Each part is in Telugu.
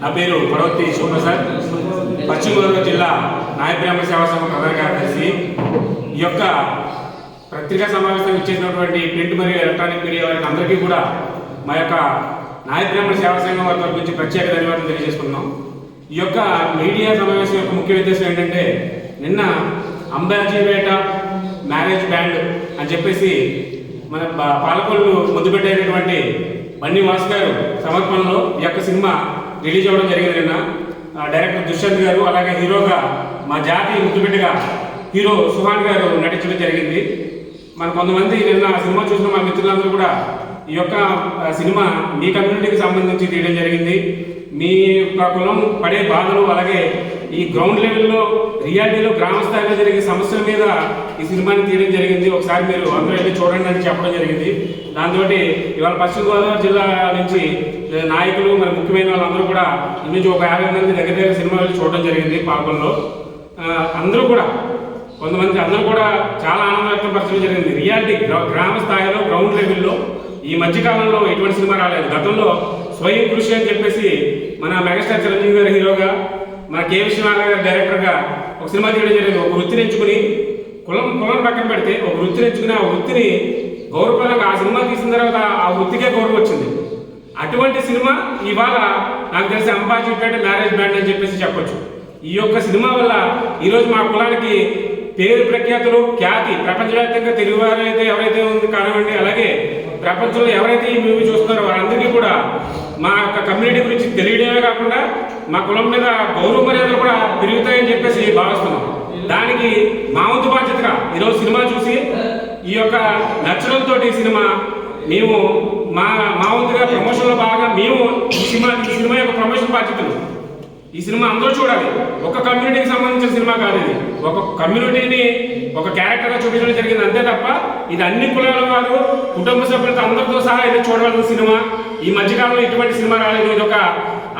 నా పేరు పడవతి శివప్రసాద్ పశ్చిమ గోదావరి జిల్లా నాయ సేవా సంఘం ప్రధాన కార్యదర్శి. ఈ యొక్క పత్రికా సమావేశం ఇచ్చేసినటువంటి ప్రింట్ మరియు ఎలక్ట్రానిక్ మీడియా వారికి అందరికీ కూడా మా యొక్క నాయ సేవా సంఘం వారి తరపు నుంచి ప్రత్యేక ధన్యవాదాలు తెలియజేసుకున్నాం ఈ యొక్క మీడియా సమావేశం యొక్క ముఖ్య ఉద్దేశం ఏంటంటే నిన్న అంబాజీపేట మ్యారేజ్ బ్యాండ్ అని చెప్పేసి మన పాలకొల్లు ముద్దు పెట్టేటటువంటి బండి వాస్ గారు సమర్పణలో ఈ యొక్క సినిమా రిలీజ్ అవ్వడం జరిగింది నిన్న. డైరెక్టర్ దుష్యంత్ గారు అలాగే హీరోగా మా జాతి ముద్దుబిడ్డగా హీరో సుహాన్ గారు నటించడం జరిగింది. మన కొంతమంది నిన్న సినిమా చూసిన మా మిత్రులందరూ కూడా ఈ యొక్క సినిమా మీ కమ్యూనిటీకి సంబంధించి తీయడం జరిగింది. మీ యొక్క కులం పడే బాధలు అలాగే ఈ గ్రౌండ్ లెవెల్లో రియాలిటీలో గ్రామ స్థాయిలో జరిగే సమస్యల మీద ఈ సినిమాని తీయడం జరిగింది. ఒకసారి మీరు అందరూ వెళ్ళి చూడండి అని చెప్పడం జరిగింది. దాంతో ఇవాళ పశ్చిమ గోదావరి జిల్లా నుంచి నాయకులు మరి ముఖ్యమైన వాళ్ళందరూ కూడా నుంచి ఒక యాభై మంది దగ్గర దగ్గర సినిమా వెళ్ళి చూడడం జరిగింది పాల్గొనలో. అందరూ కూడా కొంతమంది అందరూ కూడా చాలా ఆనందం వ్యక్తపరచడం జరిగింది. రియాలిటీ గ్రామ స్థాయిలో గ్రౌండ్ లెవెల్లో ఈ మధ్యకాలంలో ఎటువంటి సినిమా రాలేదు. గతంలో స్వయం కృషి అని చెప్పేసి మన మెగాస్టార్ చిరంజీవి గారి హీరోగా మన కే విశ్వనాథ్ గారు డైరెక్టర్గా ఒక సినిమా తీయడం జరిగింది. ఒక వృత్తిని ఎంచుకుని కులం కులం పక్కన పెడితే ఒక వృత్తిని ఎంచుకుని ఆ వృత్తిని గౌరవపరంగా ఆ సినిమా తీసిన తర్వాత ఆ వృత్తికే గౌరవం వచ్చింది. అటువంటి సినిమా ఇవాళ నాకు తెలిసి అంబాజీపేట మ్యారేజ్ బ్యాండ్ అని చెప్పేసి చెప్పొచ్చు. ఈ యొక్క సినిమా వల్ల ఈరోజు మా కులానికి పేరు ప్రఖ్యాతులు ఖ్యాతి ప్రపంచవ్యాప్తంగా తెలుగువారు అయితే ఎవరైతే ఉంది కానివ్వండి అలాగే ప్రపంచంలో ఎవరైతే ఈ మూవీ చూస్తున్నారో వారందరికీ కూడా మా యొక్క కమ్యూనిటీ గురించి తెలియడమే కాకుండా మా కులం మీద గౌరవ మర్యాదలు కూడా పెరుగుతాయని చెప్పేసి భావిస్తున్నాం. దానికి మా వంతు బాధ్యతగా ఈరోజు సినిమా చూసి ఈ యొక్క నచ్చడంతో ఈ సినిమా మేము మా మా వంతుగా ప్రమోషన్లో భాగంగా మేము ఈ సినిమా ఈ సినిమా యొక్క ప్రమోషన్ బాధ్యతలు ఈ సినిమా అందరూ చూడాలి. ఒక కమ్యూనిటీకి సంబంధించిన సినిమా కాదు ఇది. ఒక కమ్యూనిటీని ఒక క్యారెక్టర్గా చూపించడం జరిగింది అంతే తప్ప ఇది అన్ని కులాల వారు కుటుంబ సభ్యులతో అందరితో సహా ఇది చూడవలసిన సినిమా. ఈ మధ్యకాలంలో ఇటువంటి సినిమా రాలేదు. ఇది ఒక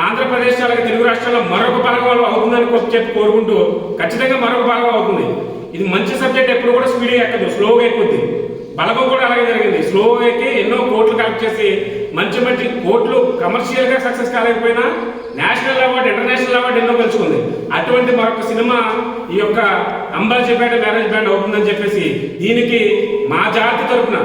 ఆంధ్రప్రదేశ్ అలాగే తెలుగు రాష్ట్రాల్లో మరొక భాగం అవుతుందని చెప్పి కోరుకుంటూ ఖచ్చితంగా మరొక భాగం అవుతుంది. ఇది మంచి సబ్జెక్ట్ ఎప్పుడు కూడా స్పీడ్గా ఎక్కదు. స్లోగా ఎక్కుద్ది. బలగం కూడా అలాగే జరిగింది. స్లోగా ఎక్కి ఎన్నో కోట్లు కలెక్ట్ చేసి మంచి మంచి కోట్లు కమర్షియల్గా సక్సెస్ కాలేకపోయినా నేషనల్ అవార్డు ఇంటర్నేషనల్ అవార్డు ఎన్నో గెలుచుకుంది. అటువంటి మరొక సినిమా ఈ యొక్క అంబాజీపేట మ్యారేజ్ బ్యాండ్ అవుతుందని చెప్పేసి దీనికి మా జాతి తరపున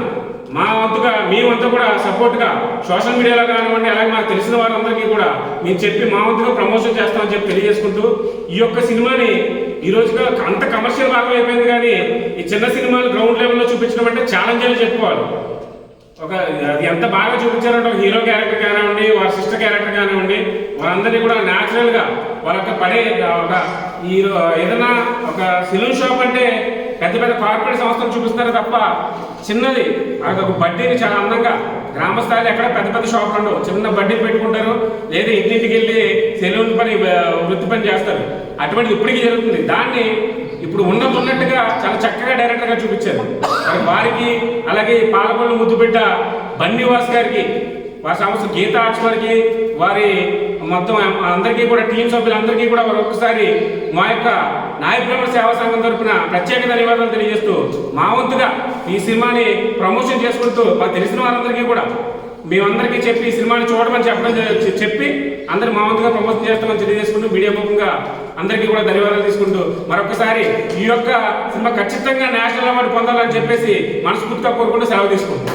మా వంతుగా మేమంతా కూడా సపోర్ట్గా సోషల్ మీడియాలో కానివ్వండి అలాగే మాకు తెలిసిన వారందరికీ కూడా మేము చెప్పి మా వంతుగా ప్రమోషన్ చేస్తామని చెప్పి తెలియజేసుకుంటూ ఈ యొక్క సినిమాని ఈ రోజుగా అంత కమర్షియల్ భాగం అయిపోయింది కానీ ఈ చిన్న సినిమాలు గ్రౌండ్ లెవెల్లో చూపించడం అంటే ఛాలెంజ్ అని చెప్పుకోవాలి. ఒక అది ఎంత బాగా చూపించారంటే ఒక హీరో క్యారెక్టర్ కానివ్వండి వాళ్ళ సిస్టర్ క్యారెక్టర్ కానివ్వండి వాళ్ళందరినీ కూడా న్యాచురల్గా వాళ్ళకి పడే ఒక ఈ ఏదైనా ఒక సెలూన్ షాప్ అంటే పెద్ద పెద్ద కార్పొరేట్ సంస్థలు చూపిస్తారు తప్ప చిన్నది. అది ఒక బడ్డీని చాలా అందంగా గ్రామ స్థాయిలో ఎక్కడ పెద్ద పెద్ద షాపులు ఉండవు. చిన్న బడ్డీలు పెట్టుకుంటారు. లేదా ఇంటింటికి వెళ్ళి సెలూన్ పని వృత్తి పని చేస్తారు. అటువంటిది ఇప్పటికీ జరుగుతుంది. దాన్ని ఇప్పుడు ఉన్నది ఉన్నట్టుగా చాలా చక్కగా డైరెక్టర్గా చూపించారు. మరి వారికి అలాగే ఈ పాలకొల్లు ముద్దుబిడ్డ బన్నివాస్ గారికి వారి సంస్థ గీత ఆర్ట్స్ వారికి వారి మొత్తం అందరికీ కూడా టీం సభ్యులందరికీ కూడా వారు ఒక్కసారి మా యొక్క నాయబ్రహ్మ సేవా సంఘం తరపున ప్రత్యేక ధన్యవాదాలు తెలియజేస్తూ మా వంతుగా ఈ సినిమాని ప్రమోషన్ చేసుకుంటూ మాకు తెలిసిన వారందరికీ కూడా మేమందరికీ చెప్పి ఈ సినిమాని చూడమని చెప్పడం చెప్పి అందరు మా వంతుగా ప్రమోషన్ చేస్తామని తెలియజేసుకుంటూ మీడియా ముఖంగా అందరికీ కూడా ధన్యవాదాలు తీసుకుంటూ మరొకసారి ఈ యొక్క సినిమా ఖచ్చితంగా నేషనల్ అవార్డు పొందాలని చెప్పేసి మనస్ఫూర్తిగా కోరుకుంటూ సెలవు తీసుకుంటాం